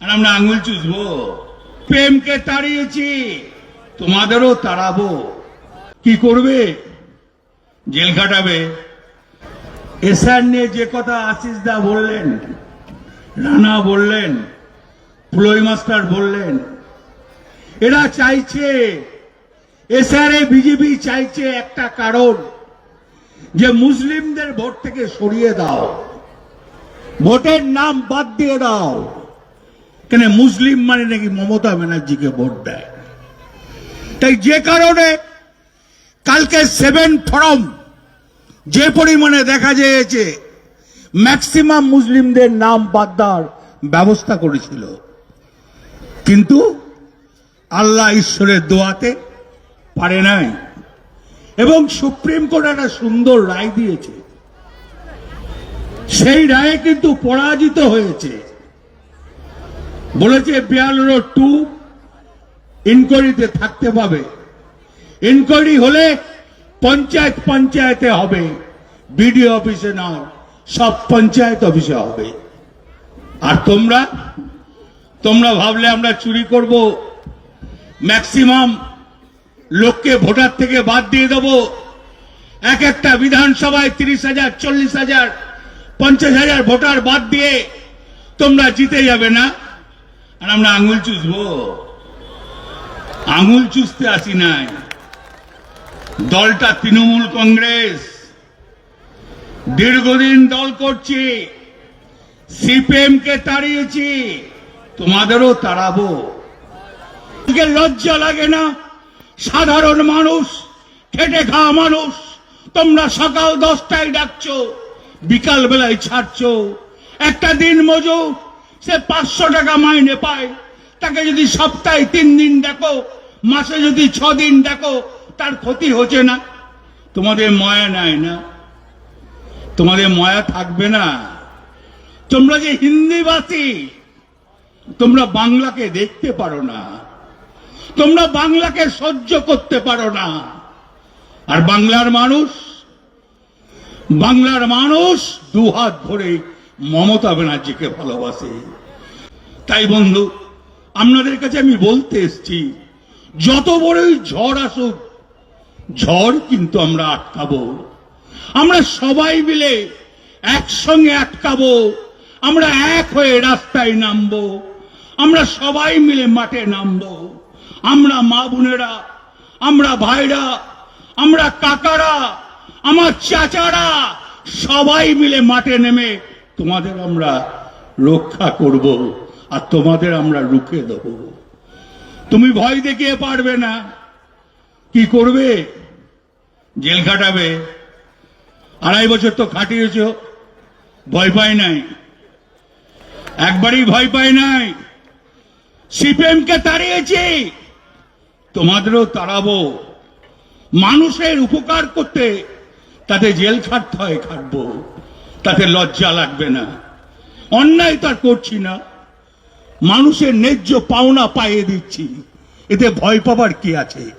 আর আমরা আঙুল চুষবো। প্রেমকে তাড়িয়েছি তোমাদেরও তাড়াবো। কি করবে? জেল খাটাবে। এসআর নিয়ে যে কথা আশিস দা বললেন রানা বললেন পুলই মাস্টার বললেন এরা চাইছে এসআরএ বিজেপি চাইছে একটা কারণ যে মুসলিমদের ভোট থেকে সরিয়ে দাও। ভোটের নাম বাদ দিয়ে দাও। কেন মুসলিম মানে নাকি মমতা ব্যানার্জিকে ভোট দেয়? তাই যে কারণে কালকে সেভেন ফরম যে পরিমাণে দেখা যাচ্ছে ম্যাক্সিমাম মুসলিমদের নাম বাদ দেওয়ার ব্যবস্থা করেছিল। কিন্তু আল্লাহ ঈশ্বরের দোয়াতে পারে নাই। এবং সুপ্রিম কোর্ট একটা সুন্দর রায় দিয়েছে। সেই রায়ে কিন্তু পরাজিত হয়েছে। বলেছে বিয়াল্লো টু ইনকোয়ারিতে থাকতে পাবে ইনকোয়ারি হলে পঞ্চায়েত পঞ্চায়েতে হবে। বিডিও অফিসে নয় সব পঞ্চায়েত অফিসে হবে। আর তোমরা? তোমরা ভাবলে আমরা চুরি করব। ম্যাক্সিমাম লোককে ভোটার থেকে বাদ দিয়ে দেবো। এক একটা বিধানসভায় তিরিশ হাজার, চল্লিশ হাজার, পঞ্চাশ হাজার ভোটার বাদ দিয়ে তোমরা জিতে যাবে না। আর আমরা আঙুল চুষবো আঙুল চুষতে আসি নাই দলটা তৃণমূল কংগ্রেস দীর্ঘদিন দল করছি। সিপিএম কে তাড়িয়েছি। তোমাদেরও তাড়াবো। লজ্জা লাগে না। সাধারণ মানুষ খেটে খাওয়া মানুষ তোমরা সকাল দশটায় ডাকছো বিকাল বেলায় ছাড়ছো। একটা দিন মজুর সে পাঁচশো টাকা মাইনে পায়। তাকে যদি সপ্তাহে তিন দিন দেখো, মাসে যদি ছ দিন দেখো, তার ক্ষতি হচ্ছে না। তোমাদের ময়া নাই না? তোমাদের ময়া থাকবে না? তোমরা যে হিন্দিভাষী তোমরা বাংলাকে দেখতে পারো না। তোমরা বাংলাকে সহ্য করতে পারো না। আর বাংলার মানুষ বাংলার মানুষ দুহাত ভরে মমতা ব্যানার্জিকে ভালোবাসে। তাই বন্ধু, আপনাদের কাছে আমি বলতে এসছি, যত বড়ই ঝড় আসুক, ঝড় কিন্তু আমরা আটকাবো। আমরা সবাই মিলে একসঙ্গে আটকাবো। আমরা এক হয়ে রাস্তায় নামবো। আমরা সবাই মিলে মাঠে নামবো। আমরা মা বোনেরা, আমরা ভাইরা, আমরা কাকারা, আমার চাচারা সবাই মিলে মাঠে নেমে তোমাদের আমরা রক্ষা করব আর তোমাদের আমরা রুখে দেব। তুমি ভয় দেখিয়ে পারবে না। কি করবে? জেল খাটাবে। আড়াই বছর তো খাটিয়েছ। ভয় পাই নাই। একবারই ভয় পাই নাই। সিপিএম কে তাড়িয়েছি। তোমাদেরও তাড়াবো। মানুষের উপকার করতে তাতে জেল খাটতে হয়, খাটবো। তাতে লজ্জা লাগবে না। অন্যায় তার করছি না। মানুষের ন্যায্য পাওনা পাইয়ে দিচ্ছি। এতে ভয় পাবার কি আছে?